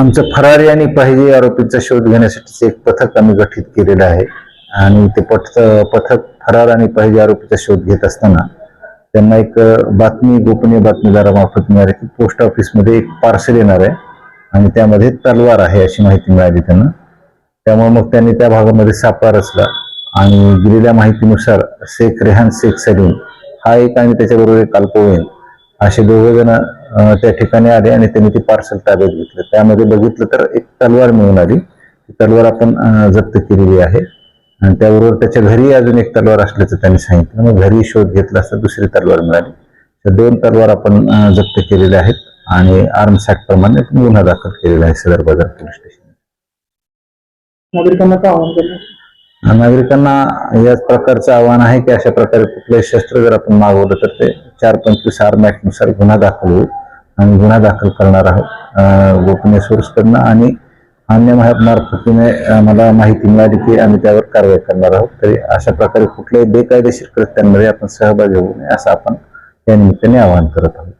आमचं फरारी आणि पाहिजे आरोपीचा शोध घेण्यासाठीच एक पथक आम्ही गठीत केलेलं आहे. आणि ते पथ पथक फरार आणि पाहिजे आरोपीचा शोध घेत असताना त्यांना एक बातमी गोपनीय बातमीदारामार्फत मिळाली की पोस्ट ऑफिसमध्ये एक पार्सल येणार आहे आणि त्यामध्ये तलवार आहे अशी माहिती मिळाली त्यांना. त्यामुळे मग त्यांनी त्या भागामध्ये सापळा रचला आणि दिलेल्या माहितीनुसार शेख रेहान शेख सलीम हा एक आणि त्याच्याबरोबर एक अल्पवयीन असे दोघे जण त्या ठिकाणी आले आणि त्यांनी ते पार्सल ताब्यात घेतलं. त्यामध्ये बघितलं तर एक तलवार मिळून आली. ती तलवार आपण जप्त केलेली आहे. आणि त्याबरोबर त्याच्या घरी अजून एक तलवार असल्याचं त्यांनी सांगितलं. मग घरी शोध घेतला असता दुसरी तलवार मिळाली. त्या दोन तलवार आपण जप्त केलेल्या आहेत आणि आर्म्स ऍक्ट प्रमाणे गुन्हा दाखल केलेला आहे सदर बाजार पोलीस स्टेशन नागरिकांना काय आवाहन करणार? नागरिकांना याच प्रकारचं आव्हान आहे की अशा प्रकारे कुठलंही शस्त्र जर आपण मागवलं तर ते चार पंचवीस आर्मनुसार गुन्हा दाखल होईल. आणि गुन्हा दाखल करणार आहोत. अं, गोपनीय सोर्सकडनं आणि अन्य मा- मार्फतीने आम्हाला मला माहिती मिळाली की आम्ही त्यावर कारवाई करणार आहोत. तरी अशा प्रकारे कुठल्याही बेकायदेशीर कृत्यांमध्ये आपण सहभागी होऊ नये असं आपण या निमित्ताने आवाहन करत आहोत.